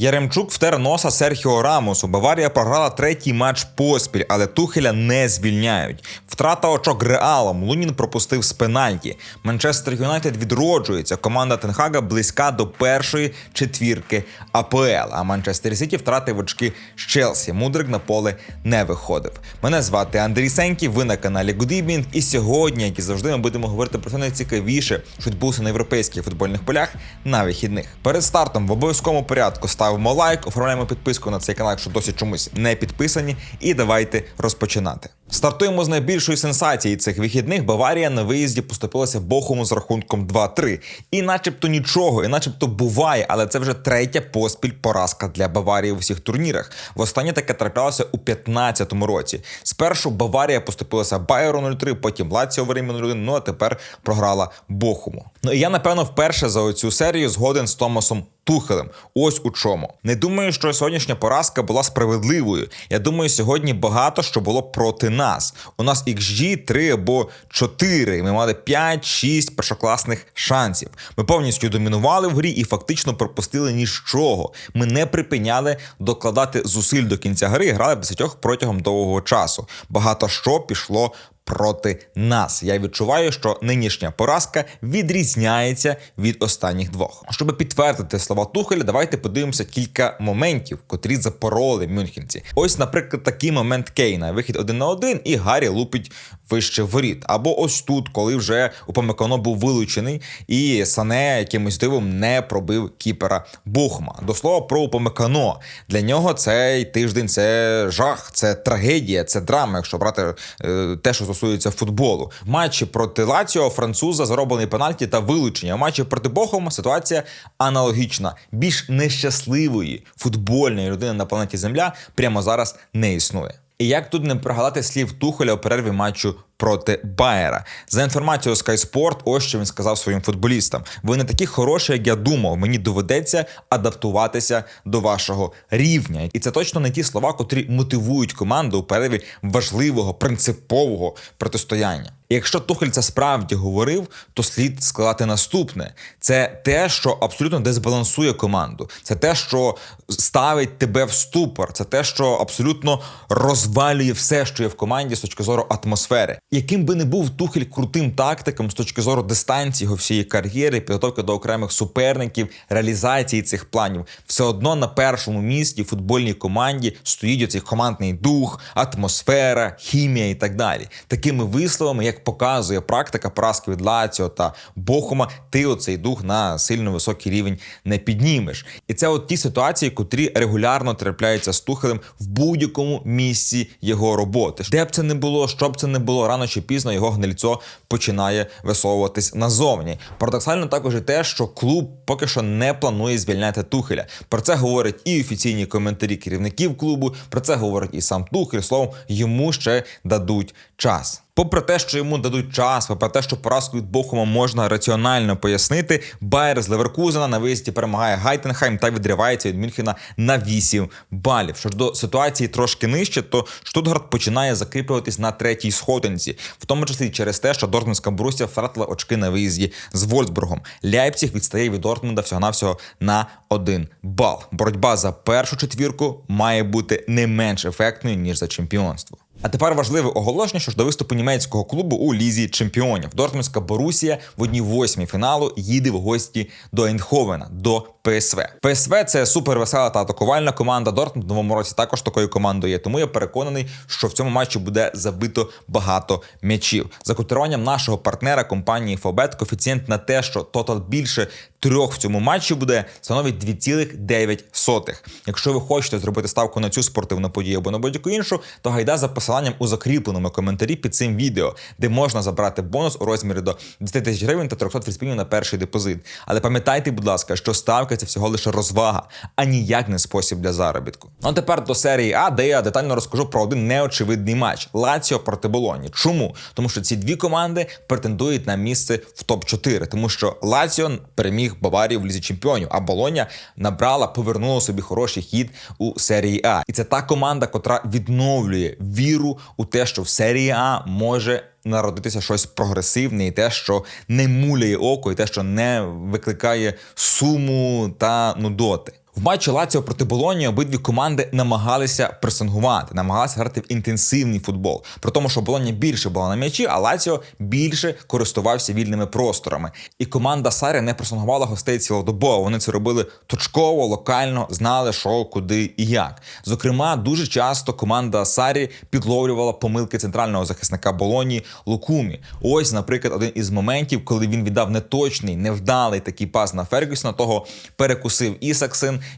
Яремчук втер носа Серхіо Рамосу. Баварія програла третій матч поспіль, але Тухеля не звільняють. Втрата очок Реалом. Лунін пропустив з пенальті. Манчестер Юнайтед відроджується. Команда Тенхага близька до першої четвірки АПЛ. А Манчестер Сіті втратив очки з Челсі. Мудрик на поле не виходив. Мене звати Андрій Сенький. Ви на каналі Evening. І сьогодні, як і завжди, ми будемо говорити про все найцікавіше, що відбулося на європейських футбольних полях на вихідних. Перед стартом в обов'язковому порядку ставимо лайк, оформляємо підписку на цей канал, якщо досі чомусь не підписані. І давайте розпочинати. Стартуємо з найбільшої сенсації цих вихідних. Баварія на виїзді поступилася Бохуму з рахунком 2-3. І начебто нічого, і начебто буває, але це вже третя поспіль поразка для Баварії у всіх турнірах. Востаннє таке траплялося у 15-му році. Спершу Баварія поступилася Байеру 0-3, потім Лаціо в Римі 0-1, ну а тепер програла Бохуму. Ну і я напевно вперше за оцю серію згоден з Томасом Тухелем. Ось у чому. Не думаю, що сьогоднішня поразка була справедливою. Я думаю, сьогодні багато що було проти нас. У нас XG 3 або 4. Ми мали 5-6 першокласних шансів. Ми повністю домінували в грі і фактично пропустили нічого. Ми не припиняли докладати зусиль до кінця гри і грали в десятьох протягом довгого часу. Багато що пішло проти нас. Я відчуваю, що нинішня поразка відрізняється від останніх двох. Щоб підтвердити слова Тухеля, давайте подивимося кілька моментів, котрі запороли мюнхенці. Ось, наприклад, такий момент Кейна: вихід один на один, і Гаррі лупить вище воріт. Або ось тут, коли вже Упамекано був вилучений, і Сане якимось дивом не пробив кіпера Бухма. До слова про Упамекано. Для нього цей тиждень це жах, це трагедія, це драма, якщо брати е, те, що стосується футболу. Матчі проти Лаціо француза зароблений пенальті та вилучення. У матчі проти Бохома ситуація аналогічна. Більш нещасливої футбольної людини на планеті Земля прямо зараз не існує. І як тут не пригадати слів Тухоля у перерві матчу проти Байера. За інформацією Sky Sport, ось що він сказав своїм футболістам: ви не такі хороші, як я думав. Мені доведеться адаптуватися до вашого рівня. І це точно не ті слова, котрі мотивують команду у перерві важливого принципового протистояння. І якщо Тухель це справді говорив, то слід складати наступне: це те, що абсолютно дезбалансує команду, це те, що ставить тебе в ступор, це те, що абсолютно розвалює все, що є в команді з точки зору атмосфери. Яким би не був Тухель крутим тактиком з точки зору дистанції його всієї кар'єри, підготовки до окремих суперників, реалізації цих планів, все одно на першому місці футбольній команді стоїть оцей командний дух, атмосфера, хімія і так далі. Такими висловами, як показує практика поразки від Лаціо та Бохума, ти оцей дух на сильно високий рівень не піднімеш. І це от ті ситуації, котрі регулярно трапляються з Тухелем в будь-якому місці його роботи. Де б це не було, що б це не було, рано чи пізно його гнильцо починає висовуватись назовні. Парадоксально також і те, що клуб поки що не планує звільняти Тухеля. Про це говорять і офіційні коментарі керівників клубу. Про це говорить і сам Тухель. Словом, йому ще дадуть час. Попри те, що йому дадуть час, попри те, що поразку від Бохума можна раціонально пояснити, Байер з Леверкузена на виїзді перемагає Гайтенхайм та відривається від Мюнхена на 8 балів. Що ж до ситуації трошки нижче, то Штутгарт починає закріплюватись на третій сходинці, в тому числі через те, що Дортмундська Борусія втратила очки на виїзді з Вольсбургом. Ляйпціг відстає від Дортмунда всього навсього на один бал. Боротьба за першу четвірку має бути не менш ефектною ніж за чемпіонство. А тепер важливе оголошення, що ж до виступу німецького клубу у лізі чемпіонів. Дортмундська Борусія в одній восьмій фіналу їде в гості до Ейнховена, до ПСВ. ПСВ це супервесела та атакувальна команда. Дортмунд в новому році також такою командою є. Тому я переконаний, що в цьому матчі буде забито багато м'ячів. За котируванням нашого партнера компанії Фобет коефіцієнт на те, що тотал більше трьох в цьому матчі буде, становить 2,9. Якщо ви хочете зробити ставку на цю спортивну подію або на будь-яку іншу, то гайда за посиланням у закріпленому коментарі під цим відео, де можна забрати бонус у розмірі до 10 тисяч гривень та 300 фріспінів на перший депозит. Але пам'ятайте, будь ласка, що ставка це всього лише розвага, а ніяк не спосіб для заробітку. Ну тепер до серії А, де я детально розкажу про один неочевидний матч Лаціо проти Болоні. Чому? Тому що ці дві команди претендують на місце в топ 4 тому що Лаціо переміг Баварію в лізі чемпіонів, а Болоня набрала, повернула собі хороший хід у серії А. І це та команда, котра відновлює віру у те, що в серії А може народитися щось прогресивне, і те, що не муляє око, і те, що не викликає суму та нудоти. В матчі Лаціо проти Болоні обидві команди намагалися пресингувати, намагалися грати в інтенсивний футбол. При тому, що Болоня більше була на м'ячі, а Лаціо більше користувався вільними просторами. І команда Сарі не пресингувала гостей цілодобово. Вони це робили точково, локально, знали, що, куди і як. Зокрема, дуже часто команда Сарі підловлювала помилки центрального захисника Болоні Лукумі. Ось, наприклад, один із моментів, коли він віддав неточний, невдалий такий пас на Фергюсона, того перекусив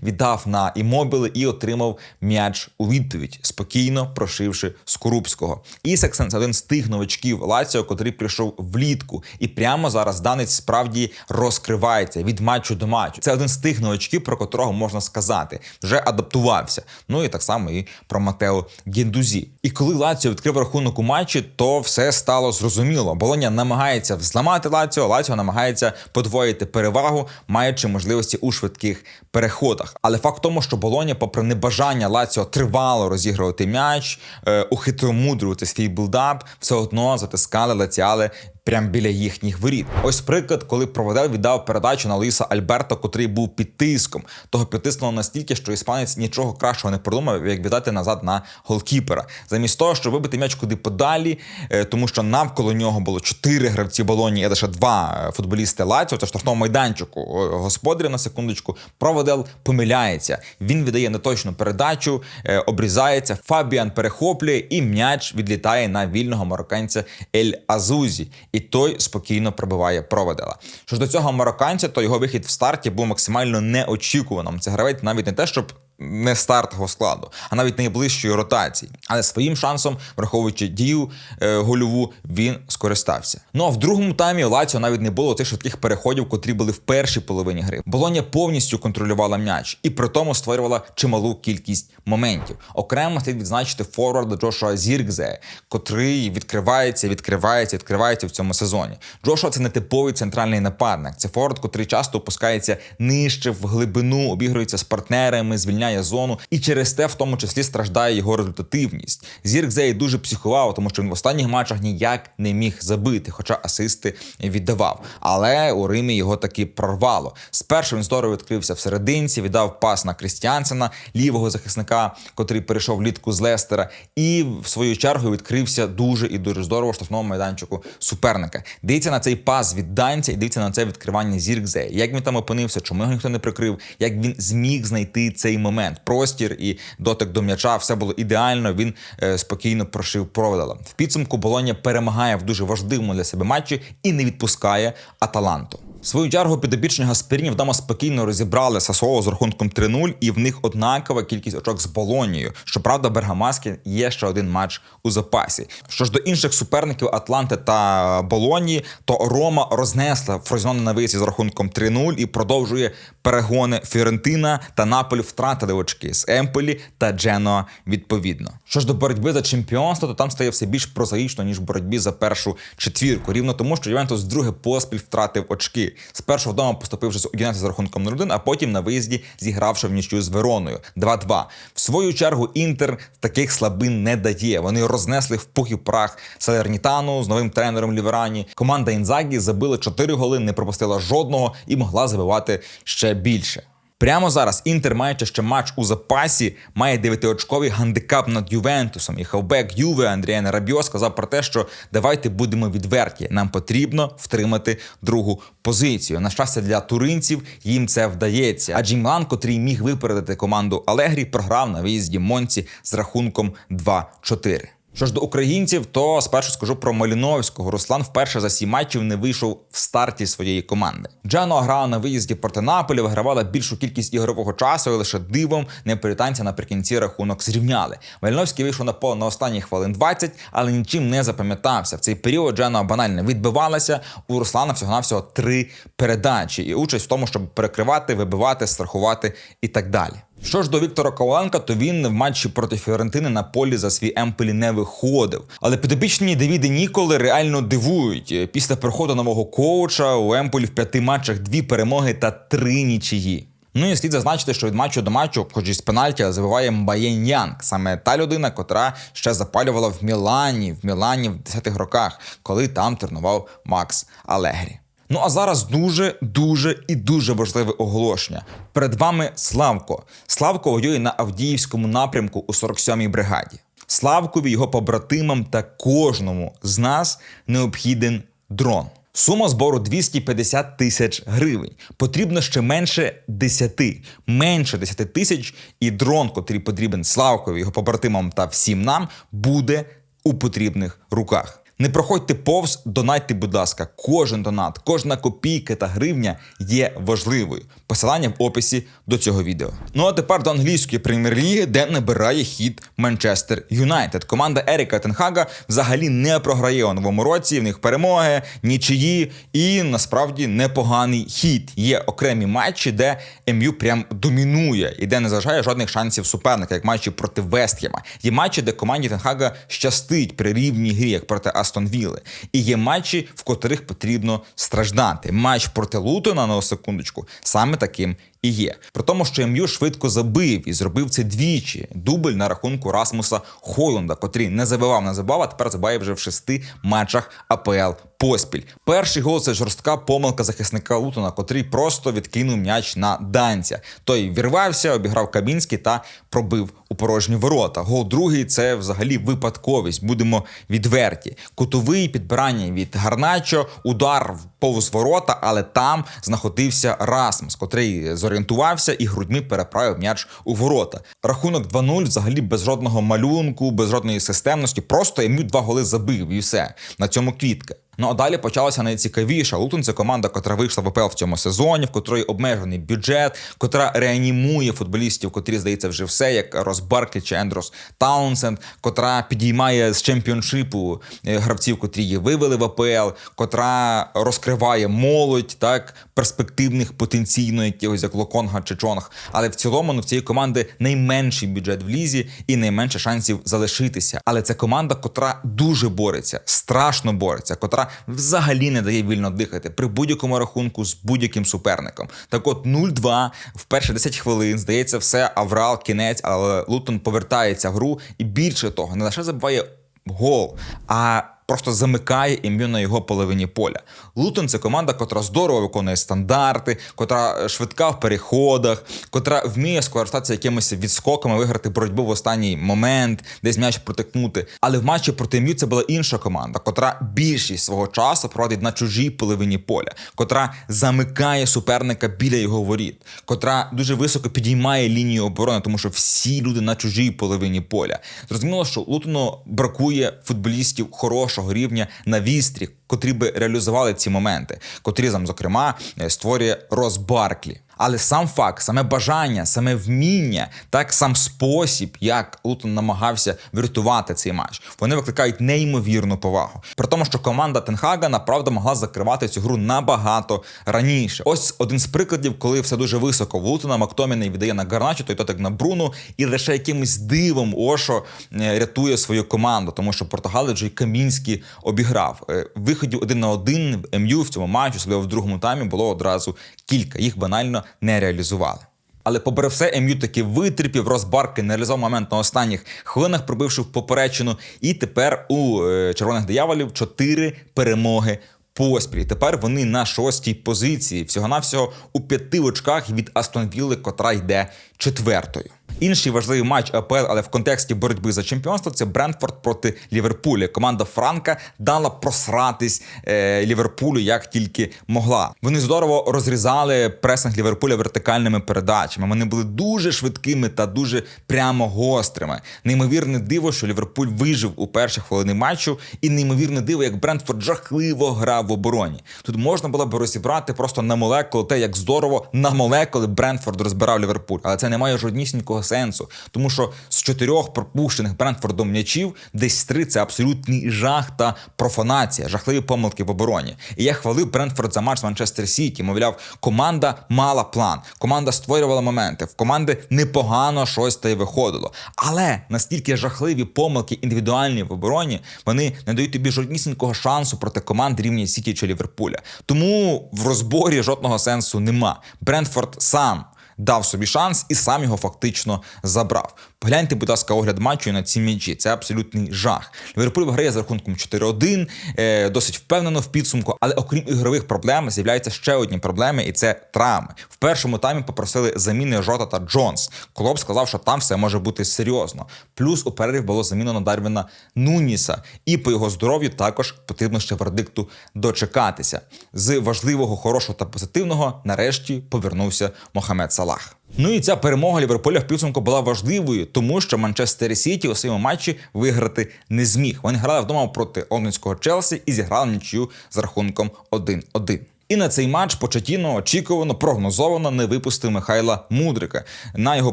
Віддав на імобіли і отримав м'яч у відповідь, спокійно прошивши Скорубського. Ісаксен це один з тих новачків Лаціо, котрий прийшов влітку, і прямо зараз данець справді розкривається від матчу до матчу. Це один з тих новачків, про котрого можна сказати, вже адаптувався. Ну і так само і про Матео Гендузі. І коли Лаціо відкрив рахунок у матчі, то все стало зрозуміло. Болоня намагається взламати Лаціо, Лаціо намагається подвоїти перевагу, маючи можливості у швидких переходах. Але факт в тому, що Болоня, попри небажання Лаціо тривало розігрувати м'яч, е, ухитромудрювати свій білдап, все одно затискали лаціали прямо біля їхніх воріт. Ось приклад, коли проводив віддав передачу на Луїса Альберто, котрий був під тиском. Того підтиснуло настільки, що іспанець нічого кращого не придумав, як віддати назад на голкіпера. Замість того, щоб вибити м'яч куди подалі, е, тому що навколо нього було чотири гравці Болоні, і лише два е, футболісти Лаціо, це штрафного майданчику. Господаря на секундочку. Проводел помиляється. Він віддає неточну передачу, е, обрізається. Фабіан перехоплює, і м'яч відлітає на вільного марокканця Ель Азузі. І той спокійно пробиває проводила. Що ж до цього марокканця, то його вихід в старті був максимально неочікуваним. Це гравець навіть не те, щоб не стартового складу, а навіть найближчої ротації. Але своїм шансом, враховуючи дію е, гольову, він скористався. Ну а в другому таймі Лаціо навіть не було тих швидких переходів, котрі були в першій половині гри. Болоня повністю контролювала м'яч і при тому створювала чималу кількість моментів. Окремо слід відзначити форварда Джошуа Зіркзе, котрий відкривається, відкривається, відкривається в цьому сезоні. Джошуа це не типовий центральний нападник. Це форвард, котрий часто опускається нижче в глибину, обігрується з партнерами, звільняє зону, і через те, в тому числі, страждає його результативність. Зіркзей дуже психував, тому що він в останніх матчах ніяк не міг забити, хоча асисти віддавав. Але у Римі його таки прорвало. Спершу він здорово відкрився в серединці, віддав пас на Крістіансена, лівого захисника, котрий перейшов влітку з Лестера, і в свою чергу відкрився дуже і дуже здорово штрафному майданчику суперника. Дивіться на цей пас від данця і дивіться на це відкривання Зіркзея. Як він там опинився, чому його ніхто не прикрив, як він зміг знайти цей момент. Простір і дотик до м'яча, все було ідеально. Він е, спокійно прошив провела. В підсумку Болоня перемагає в дуже важливому для себе матчі і не відпускає Аталанту. Свою чергу підопічні Гасперіні вдома спокійно розібрали Сасоло з рахунком 3-0, і в них однакова кількість очок з Болонією. Щоправда, Бергамаски є ще один матч у запасі. Що ж до інших суперників Атланти та Болонії, то Рома рознесла Фрозіноне на виїзді з рахунком 3-0 і продовжує перегони Фіорентина та Наполі втратили очки з Емполі та Дженоа відповідно. Що ж до боротьби за чемпіонство, то там стає все більш прозаїчно ніж в боротьбі за першу четвірку. Рівно тому, що Ювентус друге поспіль втратив очки. Спершу вдома поступившись у Юнайтед з рахунком 0-1, а потім на виїзді зігравши в нічю з Вероною 2-2. В свою чергу Інтер таких слабин не дає. Вони рознесли в пух і прах Салернітану з новим тренером Ліверані. Команда Інзагі забила 4 голи, не пропустила жодного і могла забивати ще більше. Прямо зараз Інтер, маючи ще матч у запасі, має дев'ятиочковий гандикап над Ювентусом. І хавбек Юве Андріане Рабіо сказав про те, що давайте будемо відверті. Нам потрібно втримати другу позицію. На щастя, для туринців їм це вдається. Адже Мілан, котрий міг випередити команду Алегрі, програв на виїзді Монці з рахунком 2-4. Що ж до українців, то спершу скажу про Маліновського. Руслан вперше за сім матчів не вийшов в старті своєї команди. Джано грала на виїзді проти Наполі, вигравала більшу кількість ігрового часу, і лише дивом неаполітанці наприкінці рахунок зрівняли. Маліновський вийшов на поле на останні хвилин 20, але нічим не запам'ятався. В цей період Джано банально відбивалася. У Руслана всього навсього три передачі і участь в тому, щоб перекривати, вибивати, страхувати і так далі. Що ж до Віктора Коваленка, то він в матчі проти Фіорентини на полі за свій Емполі не виходив. Але підопічні Девіди Ніколи реально дивують. Після приходу нового коуча у Емполі в п'яти матчах дві перемоги та три нічиї. Ну і слід зазначити, що від матчу до матчу, хоч і з пенальті, забиває Мбаєн Янг, саме та людина, котра ще запалювала в Мілані, в Мілані в 10-х роках, коли там тренував Макс Алегрі. Ну а зараз дуже, дуже і дуже важливе оголошення. Перед вами Славко. Славко воює на Авдіївському напрямку у 47-й бригаді. Славкові, його побратимам та кожному з нас необхіден дрон. Сума збору 250 тисяч гривень. Потрібно ще менше 10. Менше 10 тисяч, і дрон, котрий потрібен Славкові, його побратимам та всім нам, буде у потрібних руках. Не проходьте повз, донайте, будь ласка. Кожен донат, кожна копійка та гривня є важливою. Посилання в описі до цього відео. Ну а тепер до англійської прем'єр-ліги, де набирає хід Манчестер Юнайтед. Команда Еріка Тенхага взагалі не програє у новому році. В них перемоги, нічиї і насправді непоганий хід. Є окремі матчі, де МЮ прям домінує і де не залишає жодних шансів суперника, як матчі проти Вестхема. Є матчі, де команді Тенхага щастить при рівній грі, як проти Астон Вілли. І є матчі, в котрих потрібно страждати. Матч проти Лутона на секундочку саме таким і є. При тому, що МЮ швидко забив і зробив це двічі. Дубль на рахунку Расмуса Хойлунда, котрий не забивав, не забивав, а тепер забиває вже в шести матчах АПЛ поспіль. Перший гол це жорстка помилка захисника Лутона, котрий просто відкинув м'яч на данця. Той вірвався, обіграв Кабінський та пробив у порожні ворота. Гол другий це взагалі випадковість. Будемо відверті. Кутовий підбирання від Гарначо, удар в повз ворота, але там знаходився Расмус, котрий зорієнтувався і грудьми переправив м'яч у ворота. Рахунок 2-0 взагалі без жодного малюнку, без жодної системності. Просто йому два голи забив і все. На цьому квітка. Ну а далі почалося найцікавіше. Лутон це команда, котра вийшла в АПЛ в цьому сезоні, в котрої обмежений бюджет, котра реанімує футболістів, котрі здається вже все, як Рос Барклі чи Ендрос Таунсенд, котра підіймає з чемпіоншипу е, гравців, котрі її вивели в АПЛ, котра розкриває молодь, так перспективних потенційно якихось як Локонга чи Чонг. Але в цілому ну, в цієї команди найменший бюджет в лізі і найменше шансів залишитися. Але це команда, котра дуже бореться, страшно бореться, котра взагалі не дає вільно дихати при будь-якому рахунку з будь-яким суперником. Так от 0-2 в перші 10 хвилин здається, все аврал, кінець, але Лутон повертається в гру і більше того, не лише забуває гол, а просто замикає ім'ю на його половині поля. Лутон це команда, котра здорово виконує стандарти, котра швидка в переходах, котра вміє скористатися якимись відскоками, виграти боротьбу в останній момент, десь м'яч протикнути. Але в матчі проти МЮ це була інша команда, котра більшість свого часу проводить на чужій половині поля, котра замикає суперника біля його воріт, котра дуже високо підіймає лінію оборони, тому що всі люди на чужій половині поля. Зрозуміло, що Лутону бракує футболістів хорошого рівня на вістрі, котрі би реалізували ці моменти, котрі там, зокрема, е, створює Рос Барклі. Але сам факт, саме бажання, саме вміння, так сам спосіб, як Лутон намагався врятувати цей матч, вони викликають неймовірну повагу. При тому, що команда Тенхага направда могла закривати цю гру набагато раніше. Ось один з прикладів, коли все дуже високо в Лутона Мактоміний віддає на Гарначо, той тотик на Бруну, і лише якимось дивом Ошо е, рятує свою команду, тому що Португалець вже й Камінський обіграв. Е, Виходів один на один в МЮ в цьому матчі, особливо в другому таймі, було одразу кілька. Їх банально не реалізували. Але попри все, МЮ таки витерпів, розбарки, не реалізував момент на останніх хвилинах, пробивши в поперечину. І тепер у е, червоних дияволів чотири перемоги. Поспіль тепер вони на шостій позиції, всього навсього у п'яти очках від Астон Вілли, котра йде четвертою. Інший важливий матч АПЛ, але в контексті боротьби за чемпіонство це Брентфорд проти Ліверпуля. Команда Франка дала просратись е, Ліверпулю як тільки могла. Вони здорово розрізали пресинг Ліверпуля вертикальними передачами. Вони були дуже швидкими та дуже прямо гострими. Неймовірне диво, що Ліверпуль вижив у перші хвилини матчу, і неймовірне диво, як Брентфорд жахливо грав в обороні. Тут можна було б розібрати просто на молекули те, як здорово на молекули Брентфорд розбирав Ліверпуль, але це не має жоднісінького сенсу, тому що з чотирьох пропущених Брентфордом м'ячів десь три це абсолютний жах та профанація, жахливі помилки в обороні. І я хвалив Брентфорд за матч з Манчестер Сіті. Мовляв, команда мала план, команда створювала моменти, в команди непогано щось та й виходило. Але настільки жахливі помилки індивідуальні в обороні, вони не дають тобі жоднісінького шансу проти команд рівня Сіті чи Ліверпуля. Тому в розборі жодного сенсу нема. Брентфорд сам дав собі шанс і сам його фактично забрав. Погляньте, будь ласка, огляд матчу на ці м'ячі. Це абсолютний жах. Ліверпуль виграє з рахунком 4-1, е, досить впевнено в підсумку, але окрім ігрових проблем, з'являються ще одні проблеми, і це травми. В першому таймі попросили заміни Жота та Джонс. Клоп сказав, що там все може бути серйозно. Плюс у перерив було замінено Дарвіна Нуніса, і по його здоров'ю також потрібно ще вердикту дочекатися. З важливого, хорошого та позитивного нарешті повернувся Мохамед Салах. Ну і ця перемога Ліверпуля в підсумку була важливою, тому що Манчестер Сіті у своєму матчі виграти не зміг. Вони грали вдома проти лондонського Челсі і зіграли нічию з рахунком 1-1. І на цей матч Почетіно очікувано прогнозовано не випустив Михайла Мудрика на його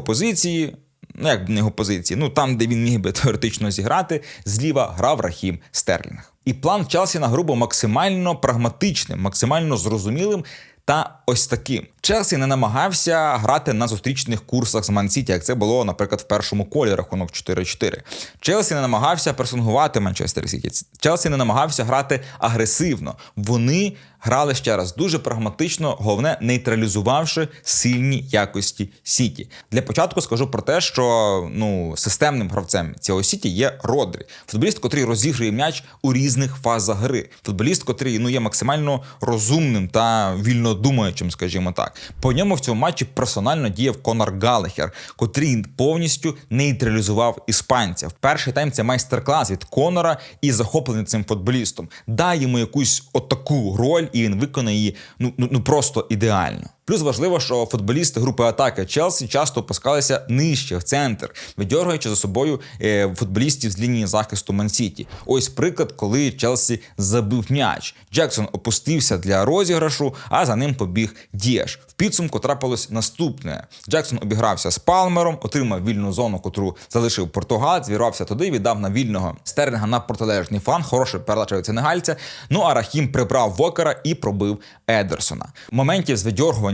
позиції. Ну, як на його позиції, ну там, де він міг би теоретично зіграти, зліва грав Рахім Стерлінг. І план Челсі на гру максимально прагматичним, максимально зрозумілим та ось таким. Челсі не намагався грати на зустрічних курсах з Ман-Сіті, як це було, наприклад, в першому колі рахунок 4-4. Челсі не намагався персонгувати Манчестер Сіті. Челсі не намагався грати агресивно. Вони грали ще раз дуже прагматично, головне, нейтралізувавши сильні якості Сіті. Для початку скажу про те, що ну системним гравцем цього Сіті є Родрі, футболіст, котрий розігрує м'яч у різних фазах гри. Футболіст, котрий ну є максимально розумним та вільнодумаючим, скажімо так. По ньому в цьому матчі персонально діяв Конор Галахер, котрий повністю нейтралізував іспанця. В перший тайм це майстер-клас від Конора і захоплений цим футболістом. Дай йому якусь отаку роль, і він виконає її ну, ну, ну просто ідеально. Плюс важливо, що футболісти групи атаки Челсі часто опускалися нижче в центр, видьоргаючи за собою е, футболістів з лінії захисту Мансіті. Ось приклад, коли Челсі забив м'яч. Джексон опустився для розіграшу, а за ним побіг Дієш. В підсумку трапилось наступне: Джексон обігрався з Палмером, отримав вільну зону, котру залишив Португал, звірвався туди, віддав на вільного стерлінга на протилежний фланг, хороший передача від сенегальця. Ну а Рахім прибрав Вокера і пробив Едерсона. Моментів з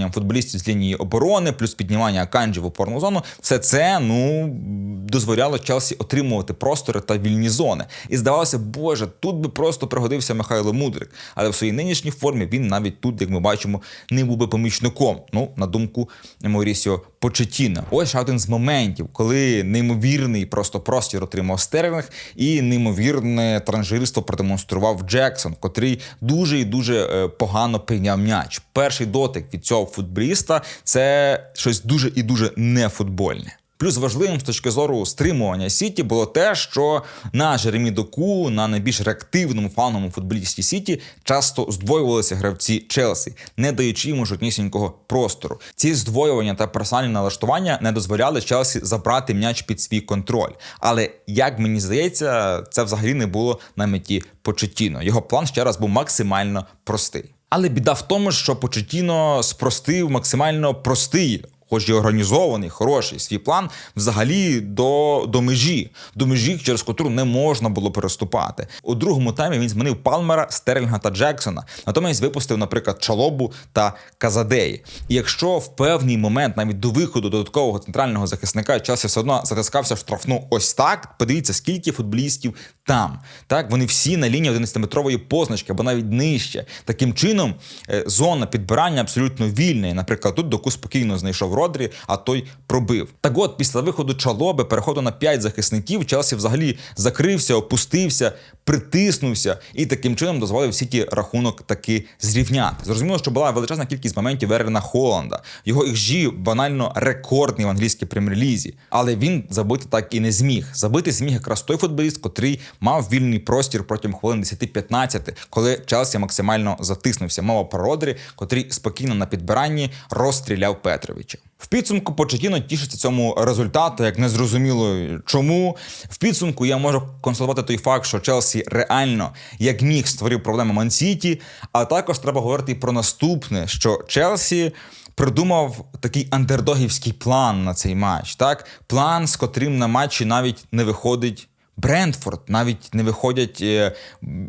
видьоргуванням футболістів з лінії оборони, плюс піднімання Аканджі в опорну зону, все це ну дозволяло Челсі отримувати простори та вільні зони. І здавалося, боже, тут би просто пригодився Михайло Мудрик. Але в своїй нинішній формі він навіть тут, як ми бачимо, не був би помічником. Ну, на думку Маурісіо Почетіна. Ось ще один з моментів, коли неймовірний просто простір отримав Стерлінг і неймовірне транжирство продемонстрував Джексон, котрий дуже і дуже е, погано прийняв м'яч. Перший дотик від цього футболіста це щось дуже і дуже нефутбольне. Плюс важливим з точки зору стримування Сіті було те, що на Жеремі Доку, на найбільш реактивному фановому футболісті Сіті, часто здвоювалися гравці Челсі, не даючи йому жоднісінького простору. Ці здвоювання та персональні налаштування не дозволяли Челсі забрати м'яч під свій контроль. Але як мені здається, це взагалі не було на меті Почетіно. Його план ще раз був максимально простий. Але біда в тому, що Почетіно спростив максимально простий хоч і організований, хороший свій план, взагалі до до межі, до межі, через котру не можна було переступати. У другому таймі він змінив Палмера, Стерлінга та Джексона. Натомість випустив, наприклад, Чалобу та Казадеї. І якщо в певний момент, навіть до виходу додаткового центрального захисника, Челсі все одно затискався в штрафну ось так. Подивіться, скільки футболістів там. Так, вони всі на лінії 11-метрової позначки або навіть нижче. Таким чином, е, зона підбирання абсолютно вільна. І, Наприклад, тут доку спокійно знайшов Родрі, а той пробив. Так от, після виходу Чалоби, переходу на 5 захисників, Челсі взагалі закрився, опустився, притиснувся і таким чином дозволив Сіті рахунок таки зрівняти. Зрозуміло, що була величезна кількість моментів Верена Холланда. Його XG банально рекордний в англійській прем'єр-лізі. Але він забити так і не зміг. Забити зміг якраз той футболіст, котрий мав вільний простір протягом хвилин 10-15, коли Челсі максимально затиснувся. Мова про Родрі, котрий спокійно на підбиранні розстріляв Петровича. В підсумку Почетіно тішиться цьому результату, як незрозуміло чому. В підсумку я можу констатувати той факт, що Челсі реально як міг створив проблеми Мансіті, а також треба говорити про наступне, що Челсі. Придумав такий андердогівський план на цей матч. Так, план, з котрим на матчі навіть не виходить Брентфорд, навіть не виходять е,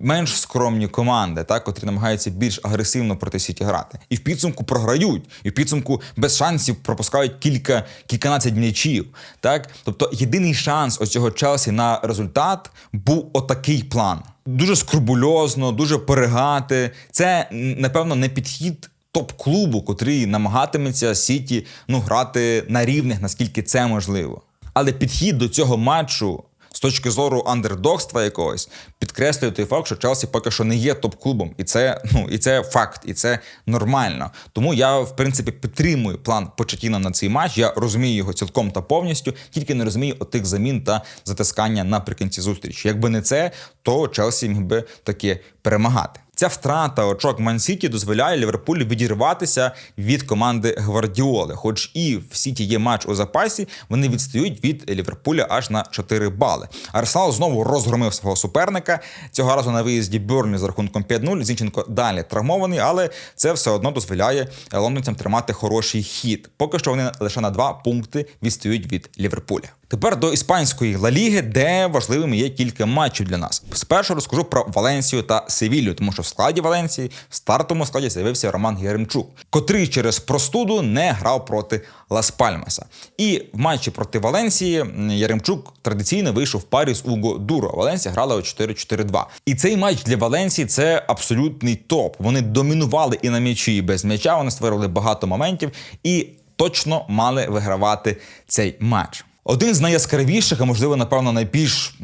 менш скромні команди, так, котрі намагаються більш агресивно проти Сіті грати. І в підсумку програють, і в підсумку без шансів пропускають кілька кільканадцять м'ячів. Так, тобто єдиний шанс ось цього Челсі на результат був отакий план. Дуже скрубульозно, дуже перегати. Це напевно не підхід топ-клубу, котрий намагатиметься Сіті ну грати на рівних, наскільки це можливо. Але підхід до цього матчу з точки зору андердогства якогось підкреслює той факт, що Челсі поки що не є топ-клубом, і це ну і це факт, і це нормально. Тому я в принципі підтримую план Почетіна на цей матч. Я розумію його цілком та повністю, тільки не розумію отих замін та затискання наприкінці зустрічі. Якби не це, то Челсі міг би таки перемагати. Ця втрата очок Ман-Сіті дозволяє Ліверпулю відірватися від команди Гвардіоли. Хоч і в Сіті є матч у запасі, вони відстають від Ліверпуля аж на 4 бали. Арсенал знову розгромив свого суперника. Цього разу на виїзді Бюрнлі з рахунком 5-0. Зінченко далі травмований, але це все одно дозволяє лондонцям тримати хороший хід. Поки що вони лише на 2 пункти відстають від Ліверпуля. Тепер до іспанської Ла Ліги, де важливими є кілька матчів для нас. Спершу розкажу про Валенсію та Севілью, тому що в складі Валенсії в стартовому складі з'явився Роман Яремчук, котрий через простуду не грав проти Лас Пальмаса. І в матчі проти Валенсії Яремчук традиційно вийшов в парі з Уго Дуро. Валенсія грала у 4-4-2. І цей матч для Валенсії це абсолютний топ. Вони домінували і на м'ячі, і без м'яча. Вони створили багато моментів і точно мали вигравати цей матч. Один з найяскравіших, а можливо, напевно, найбільш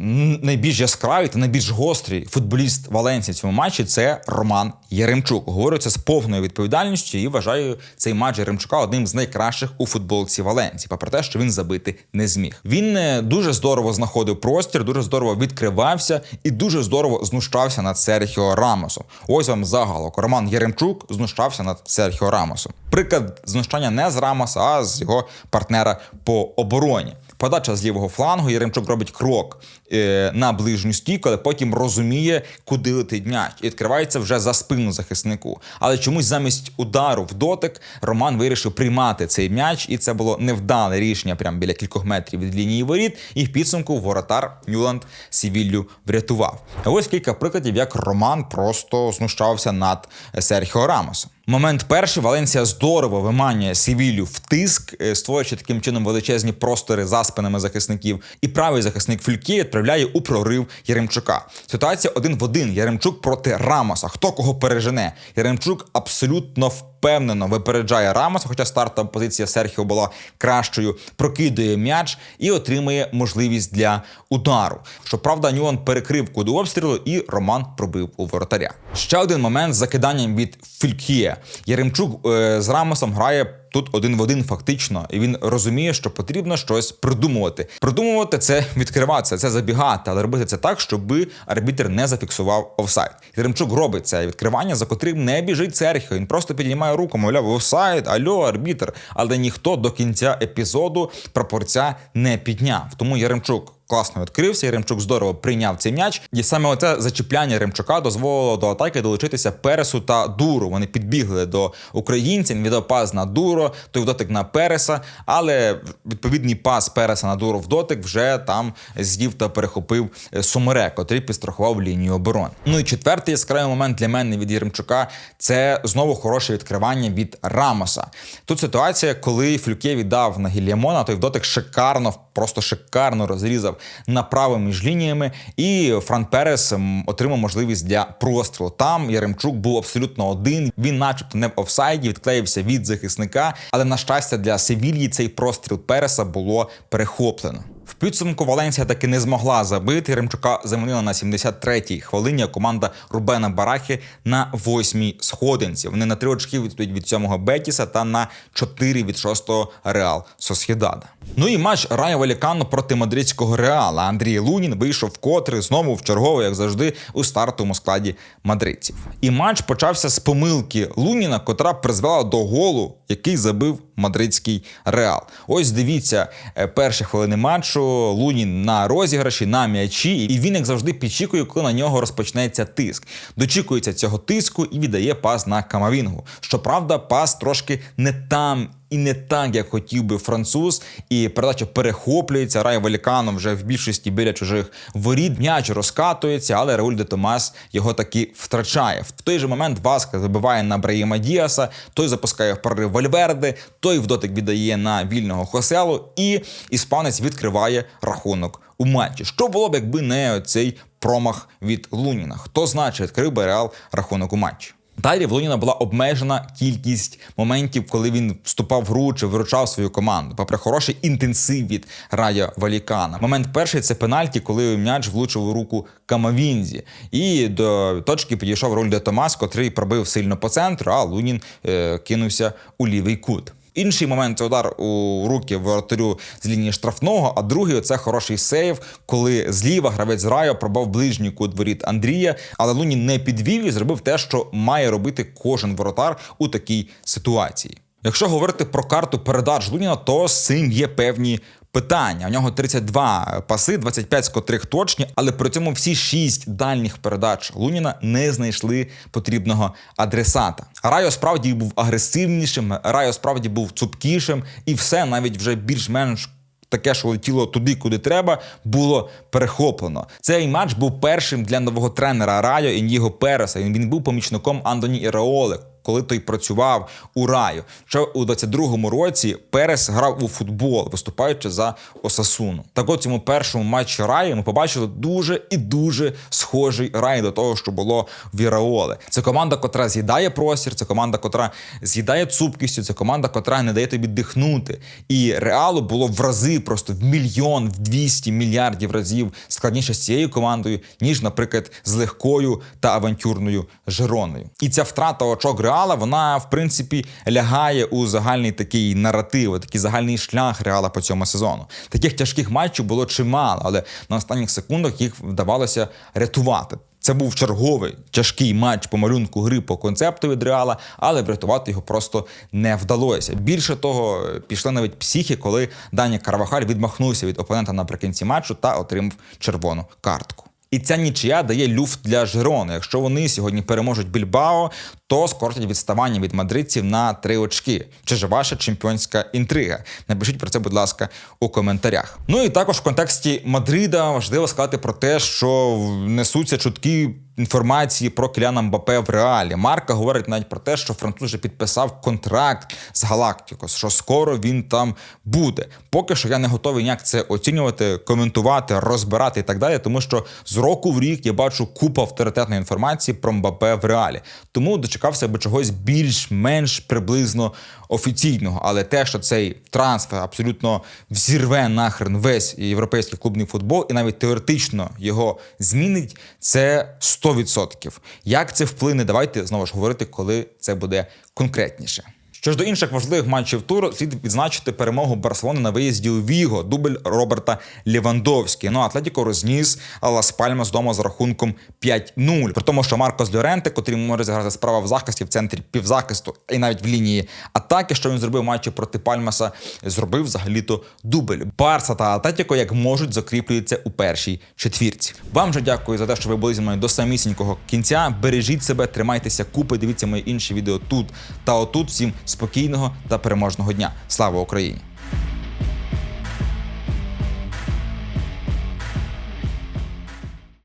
найбільш яскравий та найбільш гострий футболіст Валенції в цьому матчі це Роман Яремчук. Говорю це з повною відповідальністю і вважаю цей матч Яремчука одним з найкращих у футболці Валенції, попри те, що він забити не зміг. Він е, дуже здорово знаходив простір, дуже здорово відкривався і дуже здорово знущався над Серхіо Рамосом. Ось вам загалок. Роман Яремчук знущався над Серхіо Рамосом. Приклад знущання не з Рамоса, а з його партнера по обороні. Подача з лівого флангу, Яремчук робить крок е, на ближню стійку, але потім розуміє, куди летить м'яч. І відкривається вже за спину захиснику. Але чомусь замість удару в дотик Роман вирішив приймати цей м'яч, і це було невдале рішення прямо біля кількох метрів від лінії воріт. І в підсумку воротар Нюланд Сівіллю врятував. Ось кілька прикладів, як Роман просто знущався над Серхіо Рамосом. Момент перший Валенсія здорово виманює Севілью в тиск, е, створюючи таким чином величезні простори за спинами захисників. І правий захисник Фюльке відправляє у прорив Яремчука. Ситуація один в один. Яремчук проти Рамоса. Хто кого пережене? Яремчук абсолютно впевнено випереджає Рамоса, хоча стартова позиція Серхіо була кращою, прокидує м'яч і отримує можливість для удару. Щоправда, Нюан перекрив куду обстрілу, і Роман пробив у воротаря. Ще один момент з закиданням від Фількія. Яремчук е, з Рамосом грає. Тут один в один фактично, і він розуміє, що потрібно щось придумувати. Придумувати це відкриватися, це забігати, але робити це так, щоб арбітр не зафіксував офсайд. Яремчук робить це відкривання, за котрим не біжить Серхіо. Він просто піднімає руку, мовляв, офсайд, альо, арбітр. Але ніхто до кінця епізоду прапорця не підняв. Тому Яремчук класно відкрився. Ремчук здорово прийняв цей м'яч. І саме оце зачіпляння Ремчука дозволило до атаки долучитися Пересу та Дуру. Вони підбігли до українців. Він віддав на Дуро, той дотик на Переса. Але відповідний пас Переса на Дуру в дотик вже там з'їв та перехопив Сумерек, котрий підстрахував лінію оборони. Ну і четвертий яскравий момент для мене від Єремчука це знову хороше відкривання від Рамоса. Тут ситуація, коли Флюке віддав на Гільямона, той в дотик шикарно, просто шикарно розрізав направо між лініями, і Фран Перес отримав можливість для прострілу. Там Яремчук був абсолютно один. Він, начебто, не в офсайді, відклеївся від захисника, але на щастя для Севільї цей простріл Переса було перехоплено. В підсумку Валенсія таки не змогла забити. Ремчука замінила на 73-й хвилині. Команда Рубена Барахи на 8-й сходинці. Вони на три очки відстоять від 7-го Бетіса та на 4 від 6-го Реал Сосхідада. Ну і матч Райо Валікано проти мадридського Реала. Андрій Лунін вийшов вкотре знову в чергово, як завжди, у стартовому складі мадридців. І матч почався з помилки Луніна, котра призвела до голу, який забив мадридський Реал. Ось дивіться, е, перші хвилини матчу. Лунін на розіграші, на м'ячі, і він, як завжди, підчікує, коли на нього розпочнеться тиск. Дочікується цього тиску і віддає пас на Камавінгу. Щоправда, пас трошки не там. І не так, як хотів би француз, і передача перехоплюється. Рай Валікано вже в більшості біля чужих воріт. М'яч розкатується, але Рауль де Томас його таки втрачає. В той же момент Васка забиває на Браїма Діаса, той запускає в прорив Вальверди, той в дотик віддає на вільного Хоселу, і іспанець відкриває рахунок у матчі. Що було б, якби не цей промах від Луніна? Хто значить відкрив би Реал рахунок у матчі? Далі в Луніна була обмежена кількість моментів, коли він вступав в гру чи виручав свою команду. Попри хороший інтенсив від Рая Валікана. Момент перший це пенальті, коли м'яч влучив у руку Камавінзі. І до точки підійшов роль де Томас, котрий пробив сильно по центру, а Лунін е, кинувся у лівий кут. Інший момент це удар у руки воротарю з лінії штрафного, а другий це хороший сейв, коли зліва гравець Райо пробав ближній кут воріт Андрія, але Луні не підвів і зробив те, що має робити кожен воротар у такій ситуації. Якщо говорити про карту передач Луніна, то з цим є певні питання. У нього 32 паси, 25 з котрих точні, але при цьому всі 6 дальніх передач Луніна не знайшли потрібного адресата. Райо справді був агресивнішим, Райо справді був цупкішим, і все навіть вже більш-менш. Таке, що летіло туди, куди треба, було перехоплено. Цей матч був першим для нового тренера Райо Ін'єго Переса. Він був помічником Андоні Іреоли, коли той працював у раю. Ще у 22-му році Перес грав у футбол, виступаючи за Осасуну. Так от цьому першому матчі раю ми побачили дуже і дуже схожий рай до того, що було в Іреоле. Це команда, котра з'їдає простір, це команда, котра з'їдає цупкістю, це команда, котра не дає тобі дихнути. І реалу було в рази, просто в мільйон, в 200 мільярдів разів складніше з цією командою, ніж, наприклад, з легкою та авантюрною Жероною. І ця втрата очок Реала, вона в принципі лягає у загальний такий наратив, такий загальний шлях Реала по цьому сезону. Таких тяжких матчів було чимало, але на останніх секундах їх вдавалося рятувати. Це був черговий тяжкий матч по малюнку гри по концепту від Реала, але врятувати його просто не вдалося. Більше того, пішли навіть психи, коли Дані Карвахаль відмахнувся від опонента наприкінці матчу та отримав червону картку. І ця нічия дає люфт для Жирони. Якщо вони сьогодні переможуть Більбао, то скоротять відставання від мадридців на три очки. Чи ж ваша чемпіонська інтрига? Напишіть про це, будь ласка, у коментарях. Ну і також в контексті Мадрида важливо сказати про те, що несуться чутки. Інформації про Кіляна Мбапе в реалі. Марка говорить навіть про те, що француз вже підписав контракт з Галактикос, що скоро він там буде. Поки що я не готовий ніяк це оцінювати, коментувати, розбирати і так далі, тому що з року в рік я бачу купу авторитетної інформації про Мбапе в реалі. Тому дочекався би чогось більш-менш приблизно офіційного. Але те, що цей трансфер абсолютно взірве нахрен весь європейський клубний футбол, і навіть теоретично його змінить, це 100%. Як це вплине? Давайте знову ж говорити, коли це буде конкретніше. Що ж до інших важливих матчів туру, слід відзначити перемогу Барселони на виїзді у Віго, дубль Роберта Лівандовський. Ну, Атлетіко розніс Лас Пальмас вдома з рахунком 5-0. При тому, що Маркос Льоренте, котрий може зіграти справа в захисті в центрі півзахисту і навіть в лінії атаки, що він зробив в матчі проти Пальмаса, зробив взагалі-то дубль. Барса та Атлетіко як можуть закріплюються у першій четвірці. Вам же дякую за те, що ви були зі мною до самісінького кінця. Бережіть себе, тримайтеся купи, дивіться мої інші відео тут та отут. Всім спокійного та переможного дня. Слава Україні!